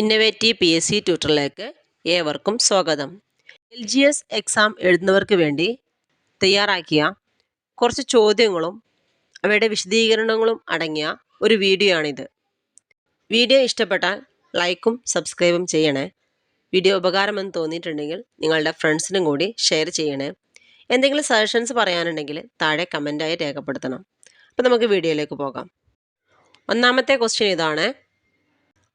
Innovative P S C ട്യൂട്ടറിലേക്ക് ഏവർക്കും സ്വാഗതം. എൽ ജി എസ് എക്സാം എഴുതുന്നവർക്ക് വേണ്ടി തയ്യാറാക്കിയ കുറച്ച് ചോദ്യങ്ങളും അവയുടെ വിശദീകരണങ്ങളും അടങ്ങിയ ഒരു വീഡിയോ ആണിത്. വീഡിയോ ഇഷ്ടപ്പെട്ടാൽ ലൈക്കും സബ്സ്ക്രൈബും ചെയ്യണേ. വീഡിയോ ഉപകാരമെന്ന് തോന്നിയിട്ടുണ്ടെങ്കിൽ നിങ്ങളുടെ ഫ്രണ്ട്സിനും കൂടി ഷെയർ ചെയ്യണേ. എന്തെങ്കിലും സജഷൻസ് പറയാനുണ്ടെങ്കിൽ താഴെ കമന്റായി രേഖപ്പെടുത്തണം. അപ്പോൾ നമുക്ക് വീഡിയോയിലേക്ക് പോകാം. ഒന്നാമത്തെ ക്വസ്റ്റ്യൻ ഇതാണ്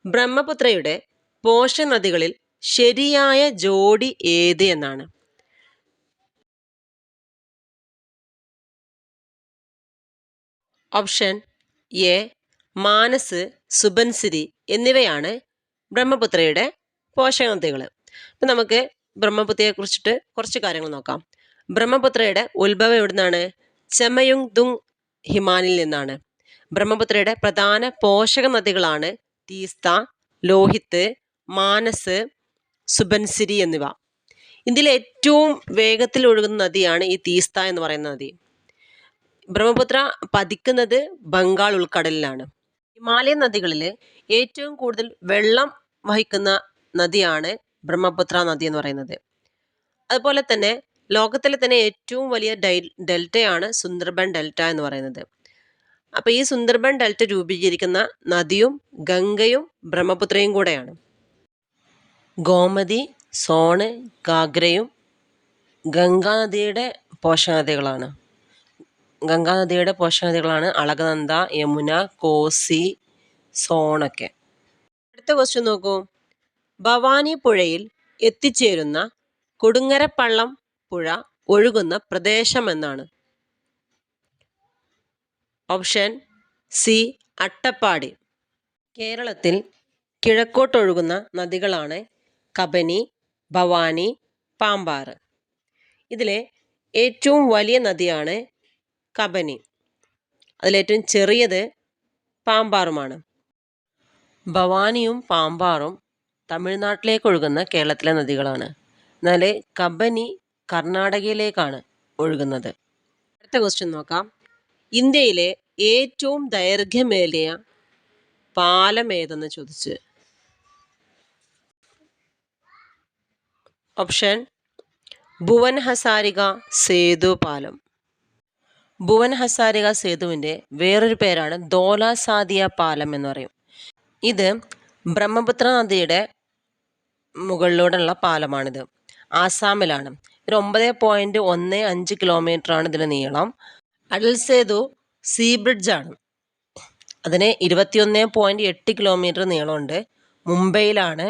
ബ്രഹ്മപുത്രയുടെ പോഷനദികളിൽ ശരിയായ ജോഡി ഏത് എന്നാണ്? ഓപ്ഷൻ എ മാനസ് സുബൻസിരി എന്നിവയാണ് ബ്രഹ്മപുത്രയുടെ പോഷകനദികൾ അപ്പം നമുക്ക് ബ്രഹ്മപുത്രയെ കുറിച്ചിട്ട് കുറച്ച് കാര്യങ്ങൾ നോക്കാം. ബ്രഹ്മപുത്രയുടെ ഉത്ഭവം എവിടുന്നാണ്? ചെമയുങ് ദുങ് ഹിമാനിൽ നിന്നാണ്. ബ്രഹ്മപുത്രയുടെ പ്രധാന പോഷക നദികളാണ് തീസ്ത ലോഹിത്ത് മാനസ് സുബൻസിരി എന്നിവ. ഇതിൽ ഏറ്റവും വേഗത്തിൽ ഒഴുകുന്ന നദിയാണ് ഈ തീസ്ത എന്ന് പറയുന്ന നദി. ബ്രഹ്മപുത്ര പതിക്കുന്നത് ബംഗാൾ ഉൾക്കടലിലാണ്. ഹിമാലയൻ നദികളിൽ ഏറ്റവും കൂടുതൽ വെള്ളം വഹിക്കുന്ന നദിയാണ് ബ്രഹ്മപുത്ര നദി എന്ന് പറയുന്നത്. അതുപോലെ തന്നെ ലോകത്തിലെ തന്നെ ഏറ്റവും വലിയ ഡെൽറ്റയാണ് സുന്ദർബൻ ഡെൽറ്റ എന്ന് പറയുന്നത്. അപ്പോൾ ഈ സുന്ദർബൻ ഡെൽറ്റ രൂപീകരിക്കുന്ന നദിയും ഗംഗയും ബ്രഹ്മപുത്രയും കൂടെയാണ്. ഗോമതി സോണ് ഗാഗ്രയും ഗംഗാനദിയുടെ പോഷകനദികളാണ് ഗംഗാനദിയുടെ പോഷകനദികളാണ് അളകനന്ദ യമുന കോസി സോണൊക്കെ. അടുത്ത ക്വസ്റ്റ്യൻ നോക്കൂ. ഭവാനി പുഴയിൽ എത്തിച്ചേരുന്ന കൊടുങ്ങരപ്പള്ളം പുഴ ഒഴുകുന്ന പ്രദേശം എന്നാണ്. Option C Attappadi. കേരളത്തിൽ കിഴക്കോട്ടൊഴുകുന്ന നദികളാണ് കബനി ഭവാനി പാമ്പാറ്. ഇതിലെ ഏറ്റവും വലിയ നദിയാണ് കബനി. അതിലേറ്റവും ചെറിയത് പാമ്പാറുമാണ്. ഭവാനിയും പാമ്പാറും തമിഴ്നാട്ടിലേക്ക് ഒഴുകുന്ന കേരളത്തിലെ നദികളാണ്. എന്നാൽ കബനി കർണാടകയിലേക്കാണ് ഒഴുകുന്നത്. അടുത്ത ക്വസ്റ്റ്യൻ നോക്കാം. ഇന്ത്യയിലെ ഏറ്റവും ദൈർഘ്യമേറിയ പാലം ഏതെന്ന് ചോദിച്ച്? ഓപ്ഷൻ ഭുവൻ ഹസാരിക സേതു പാലം. ഭുവൻ ഹസാരിക സേതുവിന്റെ വേറൊരു പേരാണ് ദോലാസാദിയ പാലം എന്ന് പറയും. ഇത് ബ്രഹ്മപുത്ര നദിയുടെ മുകളിലൂടെയുള്ള പാലമാണിത്. ആസാമിലാണ്. ഒരു ഒമ്പത് പോയിന്റ് ഒന്ന് അഞ്ച് കിലോമീറ്ററാണ് ഇതിന്റെ നീളം. അടൽ സി സീ ബ്രിഡ്ജാണ് അതിന് ഇരുപത്തിയൊന്ന് പോയിന്റ് എട്ട് കിലോമീറ്റർ നീളമുണ്ട്. മുംബൈയിലാണ്.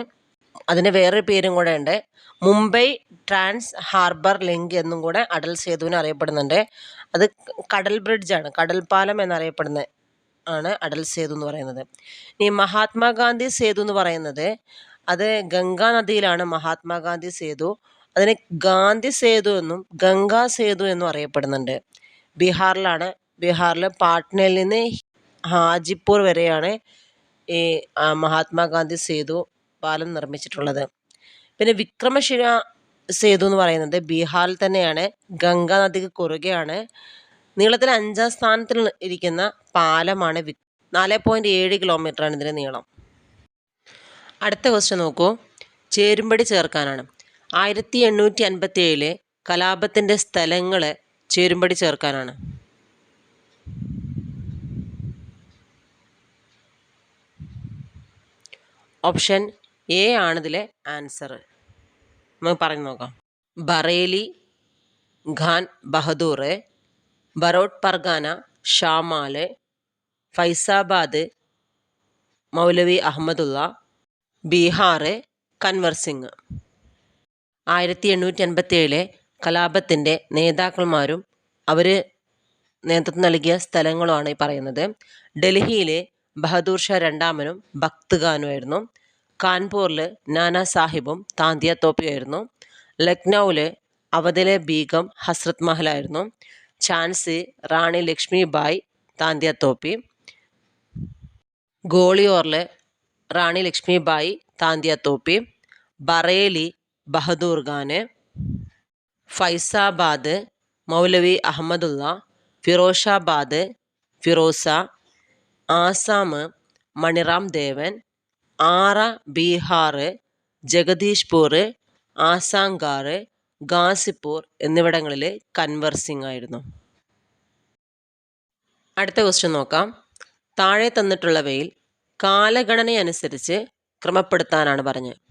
അതിന് വേറൊരു പേരും കൂടെ ഉണ്ട്. മുംബൈ ട്രാൻസ് ഹാർബർ ലിങ്ക് എന്നും കൂടെ അടൽ സേതുവിന് അറിയപ്പെടുന്നുണ്ട്. അത് കടൽ ബ്രിഡ്ജാണ് കടൽ പാലം എന്നറിയപ്പെടുന്ന ആണ് അടൽ സേതു എന്ന് പറയുന്നത്. ഇനി മഹാത്മാഗാന്ധി സേതു എന്ന് പറയുന്നത് അത് ഗംഗാ നദിയിലാണ് മഹാത്മാഗാന്ധി സേതു. അതിന് ഗാന്ധി സേതു എന്നും ഗംഗാ സേതു എന്നും അറിയപ്പെടുന്നുണ്ട്. ബീഹാറിലാണ്. ബീഹാറിൽ പാട്നയിൽ നിന്ന് ഹാജിപ്പൂർ വരെയാണ് ഈ മഹാത്മാഗാന്ധി സേതു പാലം നിർമ്മിച്ചിട്ടുള്ളത്. പിന്നെ വിക്രമശില സേതു എന്ന് പറയുന്നത് ബീഹാറിൽ തന്നെയാണ്. ഗംഗാ നദിക്ക് കുറുകെയാണ്. നീളത്തിൽ അഞ്ചാം സ്ഥാനത്തിൽ ഇരിക്കുന്ന പാലമാണ് വി നാല് പോയിന്റ് ഏഴ് കിലോമീറ്ററാണ് ഇതിന്റെ നീളം. അടുത്ത ക്വസ്റ്റ്യൻ നോക്കൂ. ചേരുംപടി ചേർക്കാനാണ്. ആയിരത്തി എണ്ണൂറ്റി അൻപത്തി ഏഴിലെ കലാപത്തിന്റെ സ്ഥലങ്ങൾ ചേരുംപടി ചേർക്കാനാണ്. ഓപ്ഷൻ എ ആണിതിലെ ആൻസർ. നമുക്ക് പറഞ്ഞു നോക്കാം. ബറേലി ഖാൻ ബഹദൂർ ബറോട്ട് പർഗാന ഷാമാൽ ഫൈസാബാദ് മൗലവി അഹമ്മദുള്ള ബീഹാർ കൻവർ സിംഗ്. ആയിരത്തി എണ്ണൂറ്റി എൺപത്തി ഏഴിലെ കലാപത്തിന്റെ നേതാക്കന്മാരും അവർ നേതൃത്വം നൽകിയ സ്ഥലങ്ങളുമാണ് ഈ പറയുന്നത്. ഡൽഹിയിലെ ബഹദൂർ ഷാ രണ്ടാമനും ഭക്ത് ഖാനുമായിരുന്നു നാനാ സാഹിബും താന്തിയ തോപ്പിയായിരുന്നു ലക്നൗവിൽ അവധിലെ ബീഗം ഹസ്രത് മഹലായിരുന്നു. ഝാൻസി റാണി ലക്ഷ്മി ബായ് താന്തിയ തോപ്പി ഗോളിയോറിലെ റാണി ലക്ഷ്മി ബായി താന്തിയ തോപ്പി ബറേലി ബഹദൂർ ഖാന് ഫൈസാബാദ് മൗലവി അഹമ്മദുള്ള ഫിറോഷാബാദ് ഫിറോസ ആസാം മണിറാം ദേവൻ ആറ ബീഹാർ ജഗദീഷ്പൂർ ആസാങ്കാർ ഗാസിപ്പൂർ എന്നിവിടങ്ങളിൽ കൺവർസിംഗ് ആയിരുന്നു. അടുത്ത ക്വസ്റ്റ്യൻ നോക്കാം. താഴെ തന്നിട്ടുള്ളവയിൽ കാലഗണനയനുസരിച്ച് ക്രമപ്പെടുത്താനാണ് പറഞ്ഞത്.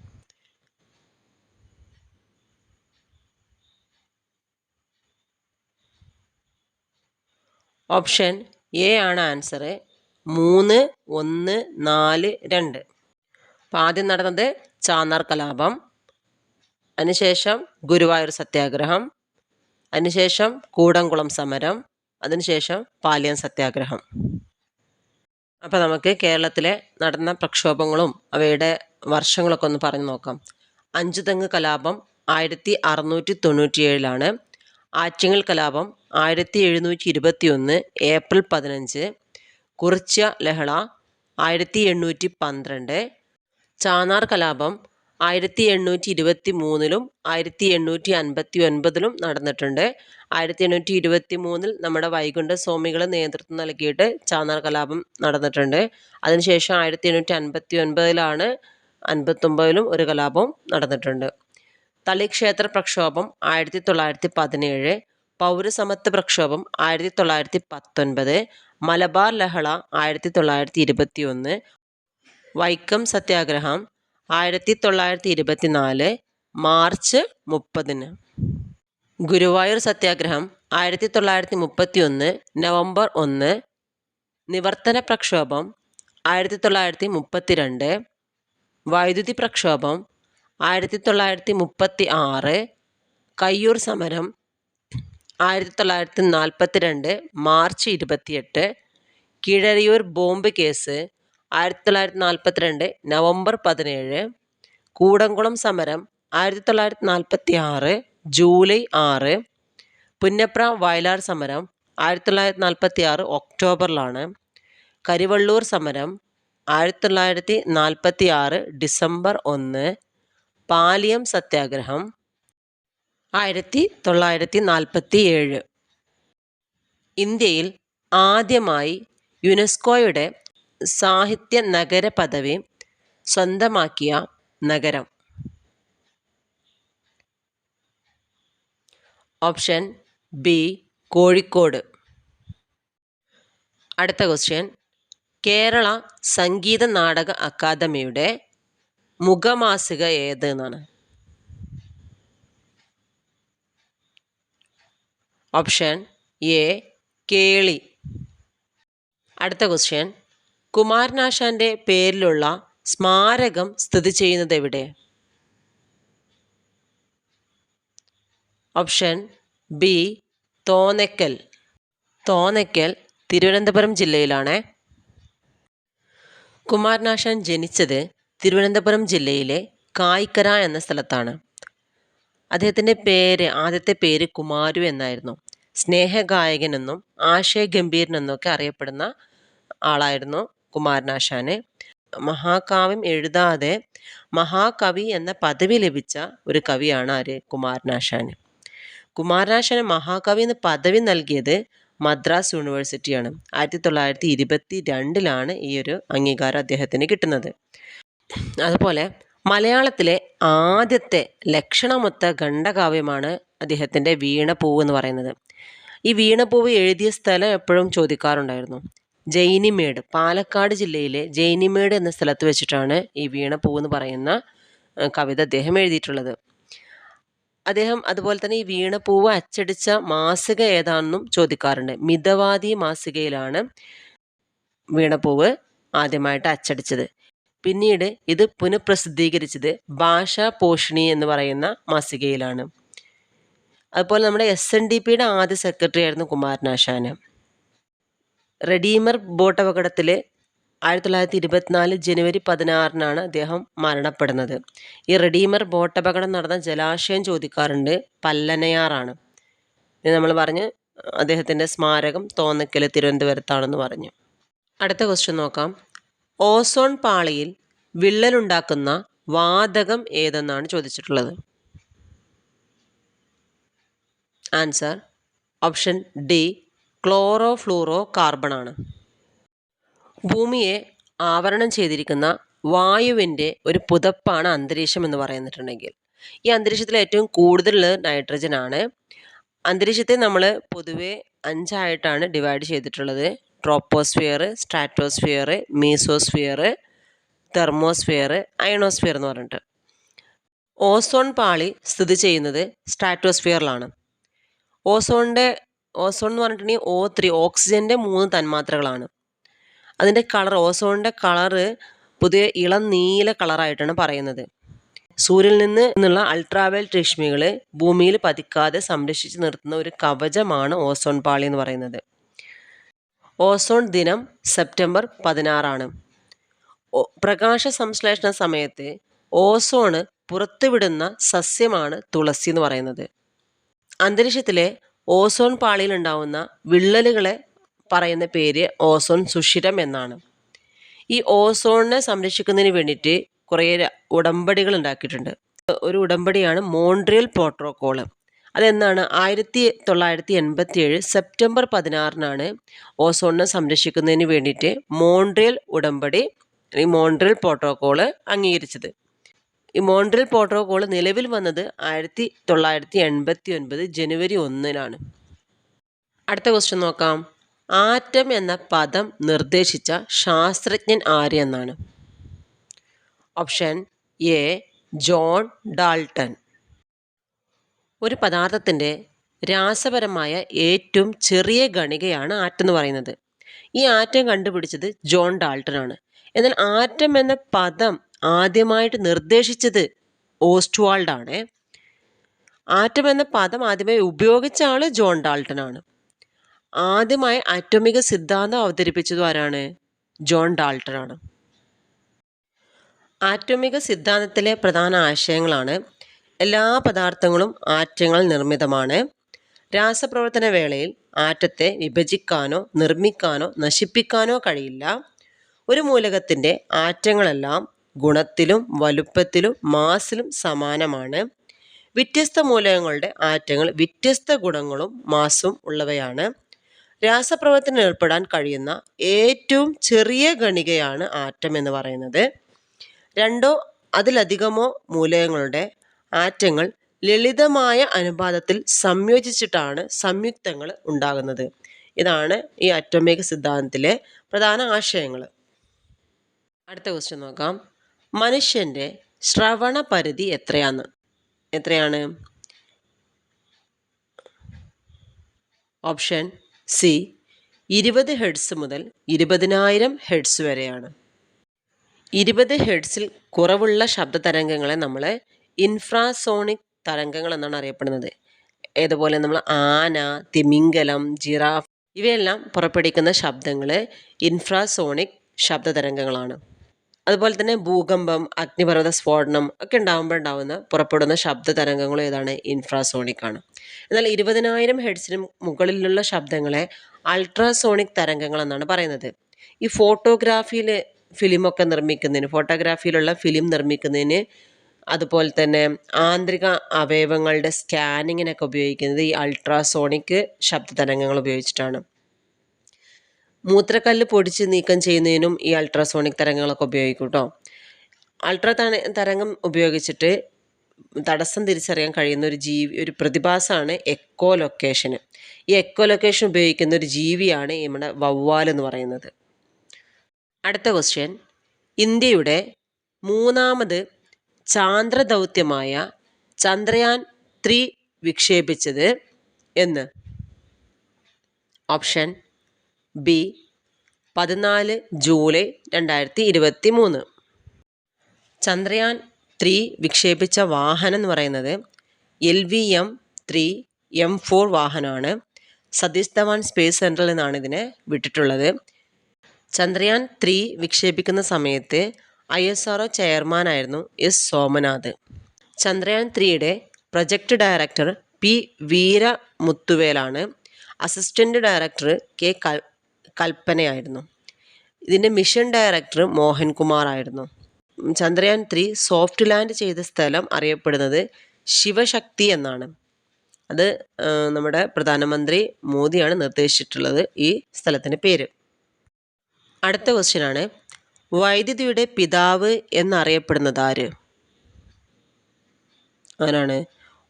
ഓപ്ഷൻ എ ആണ് ആൻസർ. മൂന്ന് ഒന്ന് നാല് രണ്ട്. അപ്പം ആദ്യം നടന്നത് ചാന്നാർ കലാപം. അതിനുശേഷം ഗുരുവായൂർ സത്യാഗ്രഹം. അതിനുശേഷം കൂടംകുളം സമരം. അതിനുശേഷം പാലിയൻ സത്യാഗ്രഹം. അപ്പോൾ നമുക്ക് കേരളത്തിലെ നടന്ന പ്രക്ഷോഭങ്ങളും അവയുടെ വർഷങ്ങളൊക്കെ ഒന്ന് പറഞ്ഞു നോക്കാം. അഞ്ചുതെങ്ങ് കലാപം ആയിരത്തി അറുന്നൂറ്റി തൊണ്ണൂറ്റിയേഴിലാണ്. ആറ്റിങ്ങൽ കലാപം ആയിരത്തി എഴുന്നൂറ്റി ഇരുപത്തി ഒന്ന് ഏപ്രിൽ പതിനഞ്ച് കുറിച്യ ലഹള ആയിരത്തി എണ്ണൂറ്റി പന്ത്രണ്ട് ചാനാർ കലാപം ആയിരത്തി എണ്ണൂറ്റി ഇരുപത്തി മൂന്നിലും ആയിരത്തി എണ്ണൂറ്റി അൻപത്തി ഒൻപതിലും നടന്നിട്ടുണ്ട്. ആയിരത്തി എണ്ണൂറ്റി ഇരുപത്തി മൂന്നിൽ നമ്മുടെ വൈകുണ്ഠ സ്വാമികൾ നേതൃത്വം നൽകിയിട്ട് ചാന്നാർ കലാപം നടന്നിട്ടുണ്ട്. അതിനുശേഷം ആയിരത്തി എണ്ണൂറ്റി അൻപത്തി ഒൻപതിലാണ് അൻപത്തൊമ്പതിലും ഒരു കലാപം നടന്നിട്ടുണ്ട്. തളിക്ഷേത്ര പ്രക്ഷോഭം ആയിരത്തി തൊള്ളായിരത്തി പതിനേഴ് പൗരസമത്വ പ്രക്ഷോഭം ആയിരത്തി തൊള്ളായിരത്തി പത്തൊൻപത് മലബാർ ലഹള ആയിരത്തി തൊള്ളായിരത്തി ഇരുപത്തി ഒന്ന് വൈക്കം സത്യാഗ്രഹം ആയിരത്തി തൊള്ളായിരത്തി ഇരുപത്തി നാല് മാർച്ച് മുപ്പതിന്. ഗുരുവായൂർ സത്യാഗ്രഹം ആയിരത്തി തൊള്ളായിരത്തി മുപ്പത്തി ഒന്ന് നവംബർ ഒന്ന്. നിവർത്തന പ്രക്ഷോഭം ആയിരത്തി തൊള്ളായിരത്തി മുപ്പത്തിരണ്ട് വൈദ്യുതി പ്രക്ഷോഭം ആയിരത്തി തൊള്ളായിരത്തി മുപ്പത്തി ആറ് കയ്യൂർ സമരം ആയിരത്തി തൊള്ളായിരത്തി നാൽപ്പത്തി രണ്ട് മാർച്ച് ഇരുപത്തിയെട്ട് കീഴരിയൂർ ബോംബ് കേസ് ആയിരത്തി തൊള്ളായിരത്തി നാൽപ്പത്തി രണ്ട് നവംബർ പതിനേഴ് കൂടംകുളം സമരം ആയിരത്തി തൊള്ളായിരത്തി നാൽപ്പത്തി ആറ് ജൂലൈ ആറ് പുന്നപ്ര വയലാർ സമരം ആയിരത്തി തൊള്ളായിരത്തി നാൽപ്പത്തി ആറ് ഒക്ടോബറിലാണ് കരിവള്ളൂർ സമരം ആയിരത്തി തൊള്ളായിരത്തി നാൽപ്പത്തി ആറ് ഡിസംബർ ഒന്ന് പാലിയം സത്യാഗ്രഹം. ആയിരത്തി തൊള്ളായിരത്തി നാൽപ്പത്തി ഏഴ് ഇന്ത്യയിൽ ആദ്യമായി യുനെസ്കോയുടെ സാഹിത്യ നഗര പദവി സ്വന്തമാക്കിയ നഗരം. Option B Kozhikode. അടുത്ത ക്വസ്റ്റ്യൻ കേരള സംഗീത നാടക അക്കാദമിയുടെ മുഖമാസിക ഏത് എന്നാണ് ഓപ്ഷൻ എ കേളി. അടുത്ത ക്വസ്റ്റ്യൻ. കുമാരനാശാന്റെ പേരിലുള്ള സ്മാരകം സ്ഥിതി ചെയ്യുന്നത് എവിടെ? ഓപ്ഷൻ ബി തോന്നക്കൽ തോന്നക്കൽ തിരുവനന്തപുരം ജില്ലയിലാണ്. കുമാരനാശാൻ ജനിച്ചത് തിരുവനന്തപുരം ജില്ലയിലെ കായ്ക്കര എന്ന സ്ഥലത്താണ്. അദ്ദേഹത്തിന്റെ പേര് ആദ്യത്തെ പേര് കുമാരു എന്നായിരുന്നു. സ്നേഹഗായകനെന്നും ആശയഗംഭീരനെന്നൊക്കെ അറിയപ്പെടുന്ന ആളായിരുന്നു കുമാരനാശാന്. മഹാകാവ്യം എഴുതാതെ മഹാകവി എന്ന പദവി ലഭിച്ച ഒരു കവിയാണ് ആര്? കുമാരനാശാന്. കുമാരനാശാന് മഹാകവി എന്ന പദവി നൽകിയത് മദ്രാസ് യൂണിവേഴ്സിറ്റിയാണ്. ആയിരത്തി തൊള്ളായിരത്തി ഇരുപത്തി രണ്ടിലാണ് ഈ ഒരു അംഗീകാരം അദ്ദേഹത്തിന് കിട്ടുന്നത്. അതുപോലെ മലയാളത്തിലെ ആദ്യത്തെ ലക്ഷണമൊത്ത ഖണ്ഡകാവ്യമാണ് അദ്ദേഹത്തിന്റെ വീണപ്പൂവ് എന്ന് പറയുന്നത്. ഈ വീണപ്പൂവ് എഴുതിയ സ്ഥലം എപ്പോഴും ചോദിക്കാറുണ്ടായിരുന്നു. ജൈനിമേട് പാലക്കാട് ജില്ലയിലെ ജൈനിമേട് എന്ന സ്ഥലത്ത് വെച്ചിട്ടാണ് ഈ വീണപ്പൂവ് എന്ന് പറയുന്ന കവിത അദ്ദേഹം എഴുതിയിട്ടുള്ളത്. അദ്ദേഹം അതുപോലെ തന്നെ ഈ വീണപ്പൂവ് അച്ചടിച്ച മാസിക ഏതാണെന്നും ചോദിക്കാറുണ്ട്. മിതവാദി മാസികയിലാണ് വീണപ്പൂവ് ആദ്യമായിട്ട് അച്ചടിച്ചത്. പിന്നീട് ഇത് പുനഃപ്രസിദ്ധീകരിച്ചത് ഭാഷാ പോഷണി എന്ന് പറയുന്ന മാസികയിലാണ്. അതുപോലെ നമ്മുടെ എസ് എൻ ഡി പിയുടെ ആദ്യ സെക്രട്ടറി ആയിരുന്നു കുമാരനാശാന്. റെഡീമർ ബോട്ട് അപകടത്തിൽ ആയിരത്തി തൊള്ളായിരത്തി ഇരുപത്തിനാല് ജനുവരി പതിനാറിനാണ് അദ്ദേഹം മരണപ്പെടുന്നത്. ഈ റെഡീമർ ബോട്ട് അപകടം നടന്ന ജലാശയം ചോദിക്കാറുണ്ട് പല്ലനയാറാണ്. ഇത് നമ്മൾ പറഞ്ഞ് അദ്ദേഹത്തിന്റെ സ്മാരകം തോന്നക്കൽ തിരുവനന്തപുരത്താണെന്ന് പറഞ്ഞു. അടുത്ത ക്വസ്റ്റ്യൻ നോക്കാം. ഓസോൺ പാളിയിൽ വിള്ളലുണ്ടാക്കുന്ന വാതകം ഏതെന്നാണ് ചോദിച്ചിട്ടുള്ളത്? Answer option D chloro fluoro carbon ആണ് ഭൂമിയെ ആവരണം ചെയ്തിരിക്കുന്ന വായുവിന്റെ ഒരു പുതപ്പാണ് അന്തരീക്ഷം എന്ന് പറയുന്നിട്ടുണ്ടെങ്കിൽ. ഈ അന്തരീക്ഷത്തിൽ ഏറ്റവും കൂടുതൽ നൈട്രജൻ ആണ് അന്തരീക്ഷത്തെ നമ്മൾ പൊതുവെ അഞ്ചായിട്ടാണ് ഡിവൈഡ് ചെയ്തിട്ടുള്ളത്. Troposphere stratosphere mesosphere thermosphere ionosphere എന്ന് പറഞ്ഞിട്ട്. ഓസോൺ പാളി സ്ഥിതി ചെയ്യുന്നത് സ്ട്രാറ്റോസ്ഫിയറിലാണ് ഓസോണിന്റെ ഓസോൺ എന്ന് പറഞ്ഞിട്ടുണ്ടെങ്കിൽ ഓ ത്രീ ഓക്സിജന്റെ മൂന്ന് തന്മാത്രകളാണ്. അതിന്റെ കളർ ഓസോണിന്റെ കളറ് പുതിയ ഇളം നീല കളറായിട്ടാണ് പറയുന്നത്. സൂര്യനിൽ നിന്ന് നിന്നുള്ള അൾട്രാവയലറ്റ് രശ്മികൾ ഭൂമിയിൽ പതിക്കാതെ സംരക്ഷിച്ച് നിർത്തുന്ന ഒരു കവചമാണ് ഓസോൺ പാളി എന്ന് പറയുന്നത്. ഓസോൺ ദിനം സെപ്റ്റംബർ പതിനാറാണ്. പ്രകാശ സംശ്ലേഷണ സമയത്ത് ഓസോണ് പുറത്തുവിടുന്ന സസ്യമാണ് തുളസി എന്ന് പറയുന്നത്. അന്തരീക്ഷത്തിലെ ഓസോൺ പാളിയിൽ ഉണ്ടാവുന്ന വിള്ളലുകളെ പറയുന്ന പേര് ഓസോൺ സുഷിരം എന്നാണ്. ഈ ഓസോണിനെ സംരക്ഷിക്കുന്നതിന് വേണ്ടിയിട്ട് കുറേ ഉടമ്പടികൾ ഉണ്ടാക്കിയിട്ടുണ്ട്. ഒരു ഉടമ്പടിയാണ് മോൺട്രിയൽ പ്രോട്ടോക്കോൾ. അതെന്നാണ് ആയിരത്തി തൊള്ളായിരത്തി എൺപത്തി ഏഴ് സെപ്റ്റംബർ പതിനാറിനാണ് ഓസോണിനെ സംരക്ഷിക്കുന്നതിന് വേണ്ടിയിട്ട് മോൺട്രിയൽ ഉടമ്പടി മോൺട്രിയൽ പ്രോട്ടോക്കോൾ അംഗീകരിച്ചത്. ഈ മോൺട്രിയൽ പ്രോട്ടോക്കോൾ നിലവിൽ വന്നത് ആയിരത്തി തൊള്ളായിരത്തി എൺപത്തി ഒൻപത് ജനുവരി ഒന്നിനാണ്. അടുത്ത ക്വസ്റ്റ്യൻ നോക്കാം. ആറ്റം എന്ന പദം നിർദ്ദേശിച്ച ശാസ്ത്രജ്ഞൻ ആര് എന്നാണ്? Option A John Dalton. ഒരു പദാർത്ഥത്തിന്റെ രാസപരമായ ഏറ്റവും ചെറിയ ഗണികയാണ് ആറ്റം എന്ന് പറയുന്നത്. ഈ ആറ്റം കണ്ടുപിടിച്ചത് ജോൺ ഡാൾട്ടൺ ആണ്. എന്നാൽ ആറ്റം എന്ന പദം ആദ്യമായിട്ട് നിർദ്ദേശിച്ചത് ഓസ്റ്റ്വാൾഡ് ആണ്. ആറ്റം എന്ന പദം ആദ്യമായി ഉപയോഗിച്ച ആൾ ജോൺ ഡാൾട്ടൺ ആണ്. ആദ്യമായി ആറ്റോമിക സിദ്ധാന്തം അവതരിപ്പിച്ചതും ആരാണ്? ജോൺ ഡാൾട്ടൺ ആണ്. ആറ്റോമിക സിദ്ധാന്തത്തിലെ പ്രധാന ആശയങ്ങളാണ് എല്ലാ പദാർത്ഥങ്ങളും ആറ്റങ്ങൾ നിർമ്മിതമാണ്. രാസപ്രവർത്തന വേളയിൽ ആറ്റത്തെ വിഭജിക്കാനോ നിർമ്മിക്കാനോ നശിപ്പിക്കാനോ കഴിയില്ല. ഒരു മൂലകത്തിന്റെ ആറ്റങ്ങളെല്ലാം ഗുണത്തിലും വലുപ്പത്തിലും മാസിലും സമാനമാണ്. വ്യത്യസ്ത മൂലകങ്ങളുടെ ആറ്റങ്ങൾ വ്യത്യസ്ത ഗുണങ്ങളും മാസും ഉള്ളവയാണ്. രാസപ്രവർത്തനം ഏർപ്പെടാൻ കഴിയുന്ന ഏറ്റവും ചെറിയ ഗണികയാണ് ആറ്റം എന്ന് പറയുന്നത്. രണ്ടോ അതിലധികമോ മൂലകങ്ങളുടെ ആറ്റങ്ങൾ ലളിതമായ അനുപാതത്തിൽ സംയോജിച്ചിട്ടാണ് സംയുക്തങ്ങൾ ഉണ്ടാകുന്നത്. ഇതാണ് ഈ അറ്റോമിക സിദ്ധാന്തത്തിലെ പ്രധാന ആശയങ്ങൾ. അടുത്ത ക്വസ്റ്റ്യൻ നോക്കാം. മനുഷ്യന്റെ ശ്രവണ പരിധി എത്രയാണ്? എത്രയാണ്? ഓപ്ഷൻ സി ഇരുപത് ഹെഡ്സ് മുതൽ ഇരുപതിനായിരം ഹെഡ്സ് വരെയാണ്. ഇരുപത് ഹെഡ്സിൽ കുറവുള്ള ശബ്ദ തരംഗങ്ങളെ നമ്മൾ ഇൻഫ്രാസോണിക് തരംഗങ്ങൾ എന്നാണ് അറിയപ്പെടുന്നത്. ഏതുപോലെ നമ്മൾ ആന തിമിംഗലം ജിറാഫ് ഇവയെല്ലാം പുറപ്പെടുവിക്കുന്ന ശബ്ദങ്ങൾ ഇൻഫ്രാസോണിക് ശബ്ദ തരംഗങ്ങളാണ് അതുപോലെ തന്നെ ഭൂകമ്പം അഗ്നിപർവത സ്ഫോടനം ഒക്കെ ഉണ്ടാകുമ്പോൾ ഉണ്ടാകുന്ന പുറപ്പെടുന്ന ശബ്ദ തരംഗങ്ങളും ഏതാണ്? ഇൻഫ്രാസോണിക് ആണ്. എന്നാൽ ഇരുപതിനായിരം ഹെഡ്സിന് മുകളിലുള്ള ശബ്ദങ്ങളെ അൾട്രാസോണിക് തരംഗങ്ങൾ എന്നാണ് പറയുന്നത്. ഈ ഫോട്ടോഗ്രാഫിയിൽ ഫിലിമൊക്കെ നിർമ്മിക്കുന്നതിന് ഫോട്ടോഗ്രാഫിയിലുള്ള ഫിലിം നിർമ്മിക്കുന്നതിന് അതുപോലെ തന്നെ ആന്തരിക അവയവങ്ങളുടെ സ്കാനിങ്ങിനൊക്കെ ഉപയോഗിക്കുന്നത് ഈ അൾട്രാസോണിക് ശബ്ദ തരംഗങ്ങൾ ഉപയോഗിച്ചിട്ടാണ്. മൂത്രക്കല്ല് പൊടിച്ച് നീക്കം ചെയ്യുന്നതിനും ഈ അൾട്രാസോണിക് തരംഗങ്ങളൊക്കെ ഉപയോഗിക്കും കേട്ടോ അൾട്രാ തര തരംഗം ഉപയോഗിച്ചിട്ട് തടസ്സം തിരിച്ചറിയാൻ കഴിയുന്ന ഒരു ജീവി ഒരു പ്രതിഭാസമാണ് എക്കോ ലൊക്കേഷന്. ഈ എക്കോ ലൊക്കേഷൻ ഉപയോഗിക്കുന്ന ഒരു ജീവിയാണ് നമ്മുടെ വവ്വാൽ എന്ന് പറയുന്നത്. അടുത്ത ക്വസ്റ്റ്യൻ. ഇന്ത്യയുടെ മൂന്നാമത് ചാന്ദ്ര ദൗത്യമായ ചന്ദ്രയാൻ ത്രീ വിക്ഷേപിച്ചത് എന്ന്. ഓപ്ഷൻ ബി പതിനാല് ജൂലൈ രണ്ടായിരത്തി ഇരുപത്തി മൂന്ന് ചന്ദ്രയാൻ ത്രീ വിക്ഷേപിച്ച വാഹനം എന്ന് പറയുന്നത് L V M three M four വാഹനമാണ്. സതീഷ് ധവാൻ സ്പേസ് സെന്ററിൽ നിന്നാണ് ഇതിനെ വിട്ടിട്ടുള്ളത്. ചന്ദ്രയാൻ ത്രീ വിക്ഷേപിക്കുന്ന സമയത്ത് ഐ എസ് ആർ ചെയർമാനായിരുന്നു എസ് സോമനാഥ്. ചന്ദ്രയാൻ ത്രീയുടെ പ്രൊജക്ട് ഡയറക്ടർ പി വീര മുത്തുവേലാണ് അസിസ്റ്റന്റ് ഡയറക്ടർ കെ കൽ കൽപ്പനയായിരുന്നു. ഇതിന്റെ മിഷൻ ഡയറക്ടർ മോഹൻകുമാർ ആയിരുന്നു ചന്ദ്രയാൻ ത്രീ സോഫ്റ്റ് ലാൻഡ് ചെയ്ത സ്ഥലം അറിയപ്പെടുന്നത് ശിവശക്തി എന്നാണ്. അത് നമ്മുടെ പ്രധാനമന്ത്രി മോദിയാണ് നിർദ്ദേശിച്ചിട്ടുള്ളത് ഈ സ്ഥലത്തിന്റെ പേര്. അടുത്ത ക്വസ്റ്റ്യൻ ആണ്. വൈദ്യുതിയുടെ പിതാവ് എന്നറിയപ്പെടുന്നത് ആര്? ആരാണ്?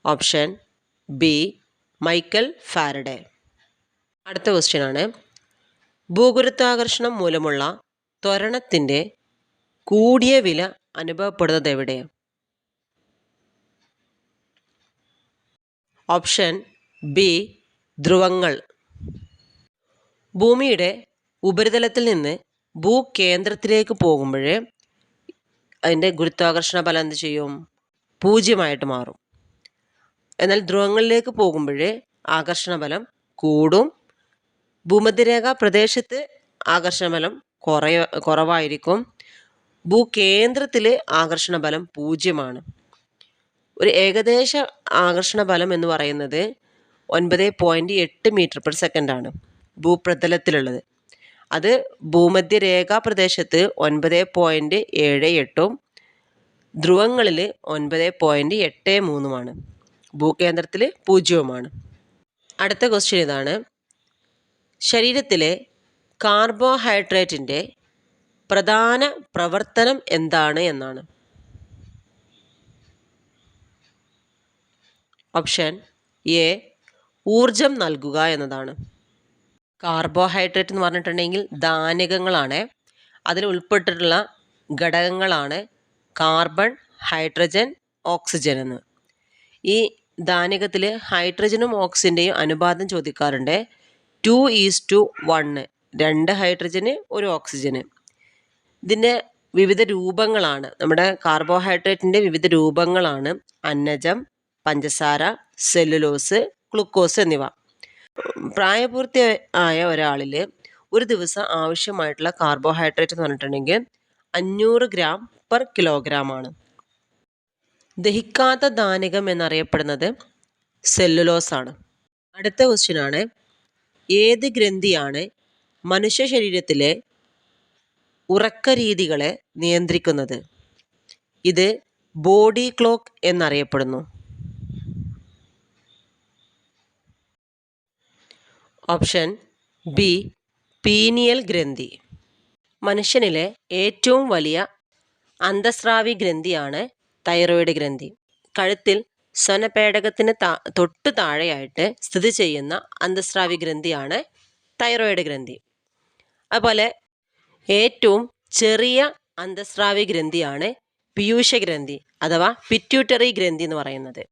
Option B Michael Faraday. അടുത്ത ക്വസ്റ്റ്യൻ ആണ്. ഭൂഗുരുത്വാകർഷണം മൂലമുള്ള ത്വരണത്തിന്റെ കൂടിയ വില അനുഭവപ്പെടുന്നത് എവിടെ? ഓപ്ഷൻ ബി ധ്രുവങ്ങൾ. ഭൂമിയുടെ ഉപരിതലത്തിൽ നിന്ന് ഭൂകേന്ദ്രത്തിലേക്ക് പോകുമ്പോൾ അതിന്റെ ഗുരുത്വാകർഷണ ബലം എന്ത് ചെയ്യും? പൂജ്യമായിട്ട് മാറും. എന്നാൽ ധ്രുവങ്ങളിലേക്ക് പോകുമ്പോൾ ആകർഷണ ബലം കൂടും. ഭൂമധ്യരേഖ പ്രദേശത്ത് ആകർഷണ ബലം കുറയ കുറവായിരിക്കും. ഭൂകേന്ദ്രത്തിൽ ആകർഷണ ബലം പൂജ്യമാണ്. ഒരു ഏകദേശ ആകർഷണ ബലം എന്ന് പറയുന്നത് ഒൻപത് പോയിന്റ് എട്ട് മീറ്റർ പെർ സെക്കൻഡാണ് ഭൂപ്രതലത്തിലുള്ളത്. അത് ഭൂമധ്യരേഖാ പ്രദേശത്ത് ഒൻപത് പോയിന്റ് ഏഴ് എട്ടും ധ്രുവങ്ങളിൽ ഒൻപത് പോയിന്റ് എട്ട് മൂന്നുമാണ്. ഭൂകേന്ദ്രത്തിൽ പൂജ്യവുമാണ്. അടുത്ത ക്വസ്റ്റ്യൻ ഇതാണ്. ശരീരത്തിലെ കാർബോഹൈഡ്രേറ്റിന്റെ പ്രധാന പ്രവർത്തനം എന്താണ് എന്നാണ്. ഓപ്ഷൻ എ ഊർജം നൽകുക എന്നതാണ്. കാർബോഹൈഡ്രേറ്റ് എന്ന് പറഞ്ഞിട്ടുണ്ടെങ്കിൽ ധാന്യകങ്ങളാണ് അതിൽ ഉൾപ്പെട്ടിട്ടുള്ള ഘടകങ്ങളാണ് കാർബൺ ഹൈഡ്രജൻ ഓക്സിജൻ എന്ന്. ഈ ധാന്യകത്തിൽ ഹൈഡ്രജനും ഓക്സിജന്റെയും അനുപാതം ചോദിക്കാറുണ്ട്. ടു ഈസ് ടു വണ്ണ് രണ്ട് ഹൈഡ്രജന് ഒരു ഓക്സിജന്. ഇതിന്റെ വിവിധ രൂപങ്ങളാണ്. നമ്മുടെ കാർബോഹൈഡ്രേറ്റിന്റെ വിവിധ രൂപങ്ങളാണ്. അന്നജം പഞ്ചസാര സെല്ലുലോസ് ഗ്ലൂക്കോസ് എന്നിവ. പ്രായപൂർത്തി ആയ ഒരാളിൽ ഒരു ദിവസം ആവശ്യമായിട്ടുള്ള കാർബോഹൈഡ്രേറ്റ് എന്ന് പറഞ്ഞിട്ടുണ്ടെങ്കിൽ അഞ്ഞൂറ് ഗ്രാം പെർ കിലോഗ്രാം ആണ്. ദഹിക്കാത്ത ധാനികം എന്നറിയപ്പെടുന്നത് സെല്ലുലോസ് ആണ്. അടുത്ത ക്വസ്റ്റ്യൻ ആണ് ഏത് ഗ്രന്ഥിയാണ് മനുഷ്യ ശരീരത്തിലെ ഉറക്ക രീതികളെ നിയന്ത്രിക്കുന്നത്? ഇത് ബോഡി ക്ലോക്ക് എന്നറിയപ്പെടുന്നു. ഓപ്ഷൻ ബി പീനിയൽ ഗ്രന്ഥി. മനുഷ്യനിലെ ഏറ്റവും വലിയ അന്തസ്രാവി ഗ്രന്ഥിയാണ് തൈറോയിഡ് ഗ്രന്ഥി. കഴുത്തിൽ സ്വനപേടകത്തിന് താ തൊട്ട് താഴെയായിട്ട് സ്ഥിതി ചെയ്യുന്ന അന്തസ്രാവി ഗ്രന്ഥിയാണ് തൈറോയിഡ് ഗ്രന്ഥി. അതുപോലെ ഏറ്റവും ചെറിയ അന്തസ്രാവി ഗ്രന്ഥിയാണ് പീയൂഷ ഗ്രന്ഥി അഥവാ പിറ്റ്യൂട്ടറി ഗ്രന്ഥി എന്ന് പറയുന്നത്.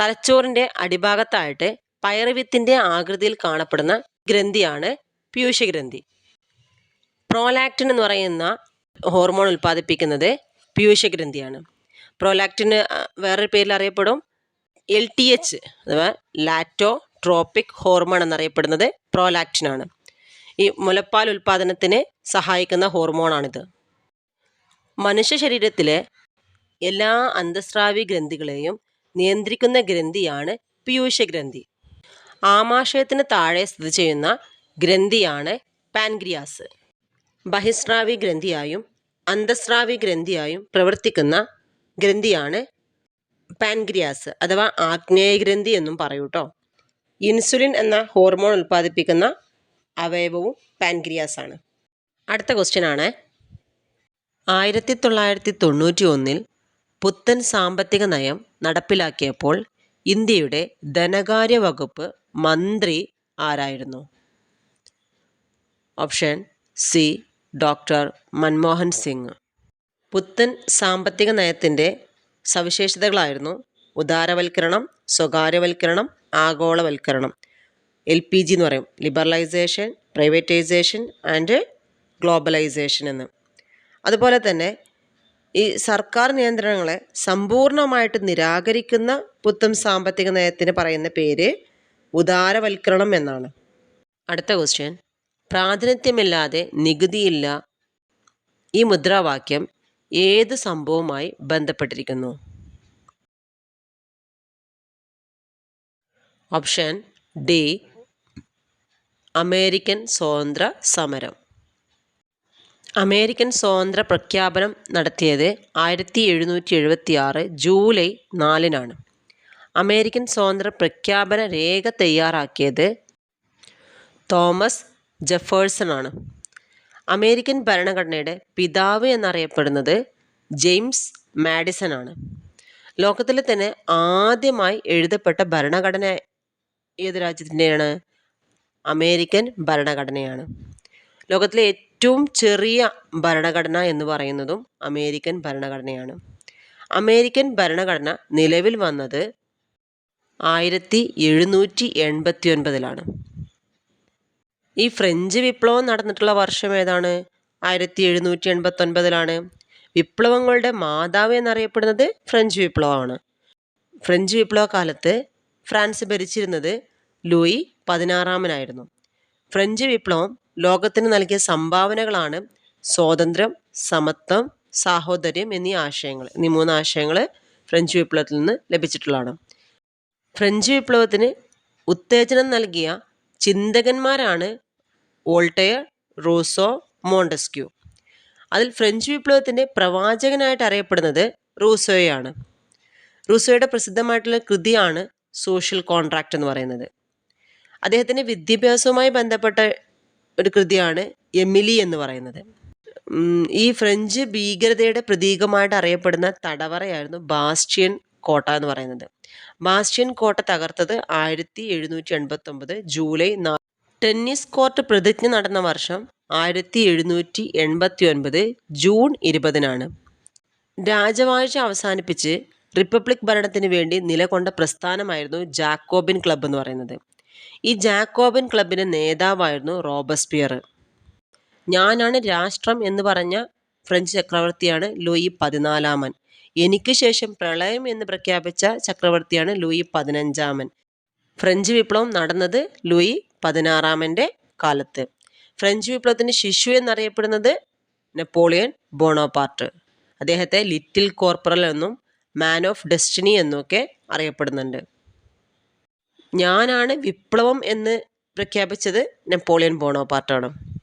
തലച്ചോറിന്റെ അടിഭാഗത്തായിട്ട് പയറുവിത്തിന്റെ ആകൃതിയിൽ കാണപ്പെടുന്ന ഗ്രന്ഥിയാണ് പ്യൂഷഗ്രന്ഥി. പ്രോലാക്റ്റിൻ എന്ന് പറയുന്ന ഹോർമോൺ ഉൽപ്പാദിപ്പിക്കുന്നത് പ്യൂഷഗ്രന്ഥിയാണ്. പ്രോലാക്റ്റിന് വേറൊരു പേരിൽ അറിയപ്പെടും എൽ ടി എച്ച് അഥവാ ലാറ്റോ ട്രോപ്പിക് ഹോർമോൺ എന്നറിയപ്പെടുന്നത് പ്രോലാക്റ്റിനാണ്. ഈ മുലപ്പാൽ ഉൽപ്പാദനത്തിന് സഹായിക്കുന്ന ഹോർമോണാണിത്. മനുഷ്യ ശരീരത്തിലെ എല്ലാ അന്തസ്രാവി ഗ്രന്ഥികളെയും നിയന്ത്രിക്കുന്ന ഗ്രന്ഥിയാണ് പീയൂഷ ഗ്രന്ഥി ആമാശയത്തിന് താഴെ സ്ഥിതി ചെയ്യുന്ന ഗ്രന്ഥിയാണ് പാൻഗ്രിയാസ്. ബഹിസ്രാവി ഗ്രന്ഥിയായും അന്തസ്രാവി ഗ്രന്ഥിയായും പ്രവർത്തിക്കുന്ന ഗ്രന്ഥിയാണ് പാൻഗ്രിയാസ് അഥവാ ആഗ്നേയ ഗ്രന്ഥി എന്നും പറയൂട്ടോ ഇൻസുലിൻ എന്ന ഹോർമോൺ ഉൽപ്പാദിപ്പിക്കുന്ന അവയവവും പാൻക്രിയാസ് ആണ്. അടുത്ത ക്വസ്റ്റ്യൻ ആണ്. ആയിരത്തി തൊള്ളായിരത്തി തൊണ്ണൂറ്റി ഒന്നിൽ പുത്തൻ സാമ്പത്തിക നയം നടപ്പിലാക്കിയപ്പോൾ ഇന്ത്യയുടെ ധനകാര്യ വകുപ്പ് മന്ത്രി ആരായിരുന്നു? Option C doctor Manmohan Singh. പുത്തൻ സാമ്പത്തിക നയത്തിന്റെ സവിശേഷതകളായിരുന്നു ഉദാരവൽക്കരണം സ്വകാര്യവൽക്കരണം ആഗോളവൽക്കരണം. എൽ പി ജി എന്ന് പറയും. ലിബറലൈസേഷൻ പ്രൈവറ്റൈസേഷൻ ആൻഡ് ഗ്ലോബലൈസേഷൻ എന്ന്. അതുപോലെ തന്നെ ഈ സർക്കാർ നിയന്ത്രണങ്ങളെ സമ്പൂർണമായിട്ട് നിരാകരിക്കുന്ന പുത്തൻ സാമ്പത്തിക നയത്തിന് പറയുന്ന പേര് ഉദാരവൽക്കരണം എന്നാണ്. അടുത്ത ക്വസ്റ്റ്യൻ പ്രാതിനിധ്യമില്ലാതെ നികുതിയില്ല. ഈ മുദ്രാവാക്യം ഏത് സംഭവവുമായി ബന്ധപ്പെട്ടിരിക്കുന്നു? ഓപ്ഷൻ ഡി അമേരിക്കൻ സ്വാതന്ത്ര്യ സമരം. അമേരിക്കൻ സ്വാതന്ത്ര്യ പ്രഖ്യാപനം നടത്തിയത് ആയിരത്തി എഴുന്നൂറ്റി എഴുപത്തി ആറ് ജൂലൈ നാലിനാണ്. അമേരിക്കൻ സ്വാതന്ത്ര്യ പ്രഖ്യാപന രേഖ തയ്യാറാക്കിയത് തോമസ് ജെഫേഴ്സൺ ആണ് അമേരിക്കൻ ഭരണഘടനയുടെ പിതാവ് എന്നറിയപ്പെടുന്നത് ജെയിംസ് മാഡിസൺ ആണ് ലോകത്തിലെ തന്നെ ആദ്യമായി എഴുതപ്പെട്ട ഭരണഘടന ഏത് രാജ്യത്തിന്റെയാണ്? അമേരിക്കൻ ഭരണഘടനയാണ്. ലോകത്തിലെ ഏറ്റവും ചെറിയ ഭരണഘടന എന്ന് പറയുന്നതും അമേരിക്കൻ ഭരണഘടനയാണ്. അമേരിക്കൻ ഭരണഘടന നിലവിൽ വന്നത് ആയിരത്തി എഴുന്നൂറ്റി എൺപത്തി ഒൻപതിലാണ് ഈ ഫ്രഞ്ച് വിപ്ലവം നടന്നിട്ടുള്ള വർഷം ഏതാണ്? ആയിരത്തി എഴുന്നൂറ്റി എൺപത്തി ഒൻപതിലാണ് വിപ്ലവങ്ങളുടെ മാതാവ് എന്നറിയപ്പെടുന്നത് ഫ്രഞ്ച് വിപ്ലവമാണ്. ഫ്രഞ്ച് വിപ്ലവ കാലത്ത് ഫ്രാൻസ് ഭരിച്ചിരുന്നത് ലൂയി പതിനാറാമനായിരുന്നു. ഫ്രഞ്ച് വിപ്ലവം ലോകത്തിന് നൽകിയ സംഭാവനകളാണ് സ്വാതന്ത്ര്യം സമത്വം സാഹോദര്യം എന്നീ ആശയങ്ങൾ എന്നീ മൂന്ന് ആശയങ്ങൾ ഫ്രഞ്ച് വിപ്ലവത്തിൽ നിന്ന് ലഭിച്ചിട്ടുള്ളതാണ്. ഫ്രഞ്ച് വിപ്ലവത്തിന് ഉത്തേജനം നൽകിയ ചിന്തകന്മാരാണ് വോൾട്ടയർ റൂസോ മോണ്ടസ്ക്യൂ. അതിൽ ഫ്രഞ്ച് വിപ്ലവത്തിന്റെ പ്രവാചകനായിട്ട് അറിയപ്പെടുന്നത് റൂസോയാണ് റൂസോയുടെ പ്രസിദ്ധമായിട്ടുള്ള കൃതിയാണ് സോഷ്യൽ കോൺട്രാക്റ്റ് എന്ന് പറയുന്നത്. അദ്ദേഹത്തിന്റെ വിദ്യാഭ്യാസവുമായി ബന്ധപ്പെട്ട ഒരു കൃതിയാണ് എമിലി എന്ന് പറയുന്നത്. ഈ ഫ്രഞ്ച് ഭീകരതയുടെ പ്രതീകമായിട്ട് അറിയപ്പെടുന്ന തടവറയായിരുന്നു ബാസ്റ്റിയൻ കോട്ട എന്ന് പറയുന്നത്. ബാസ്റ്റിയൻ കോട്ട തകർത്തത് ആയിരത്തി എഴുന്നൂറ്റി എൺപത്തി ഒമ്പത് ജൂലൈ നാല് ടെന്നീസ് കോർട്ട് പ്രതിജ്ഞ നടന്ന വർഷം ആയിരത്തി എഴുന്നൂറ്റി എൺപത്തി ഒൻപത് ജൂൺ ഇരുപതിനാണ്. രാജവാഴ്ച അവസാനിപ്പിച്ച് റിപ്പബ്ലിക് ഭരണത്തിന് വേണ്ടി നിലകൊണ്ട പ്രസ്ഥാനമായിരുന്നു ജാക്കോബിൻ ക്ലബ്ബ് എന്ന് പറയുന്നത്. ഈ ജാക്കോബിൻ ക്ലബിന്റെ നേതാവായിരുന്നു റോബസ്പിയർ. ഞാനാണ് രാഷ്ട്രം എന്ന് പറഞ്ഞ ഫ്രഞ്ച് ചക്രവർത്തിയാണ് ലൂയി പതിനാലാമൻ. എനിക്ക് ശേഷം പ്രളയം എന്ന് പ്രഖ്യാപിച്ച ചക്രവർത്തിയാണ് ലൂയി പതിനഞ്ചാമൻ. ഫ്രഞ്ച് വിപ്ലവം നടന്നത് ലൂയി പതിനാറാമന്റെ കാലത്ത്. ഫ്രഞ്ച് വിപ്ലവത്തിന്റെ ശിശു എന്നറിയപ്പെടുന്നത് നെപ്പോളിയൻ ബോണോപാർട്ട്. അദ്ദേഹത്തെ ലിറ്റിൽ കോർപ്പറൽ എന്നും മാൻ ഓഫ് ഡെസ്റ്റിനി എന്നൊക്കെ അറിയപ്പെടുന്നുണ്ട്. ഞാനാണ് വിപ്ലവം എന്ന് പ്രഖ്യാപിച്ചത് നെപ്പോളിയൻ ബോണോപാർട്ടാണ്.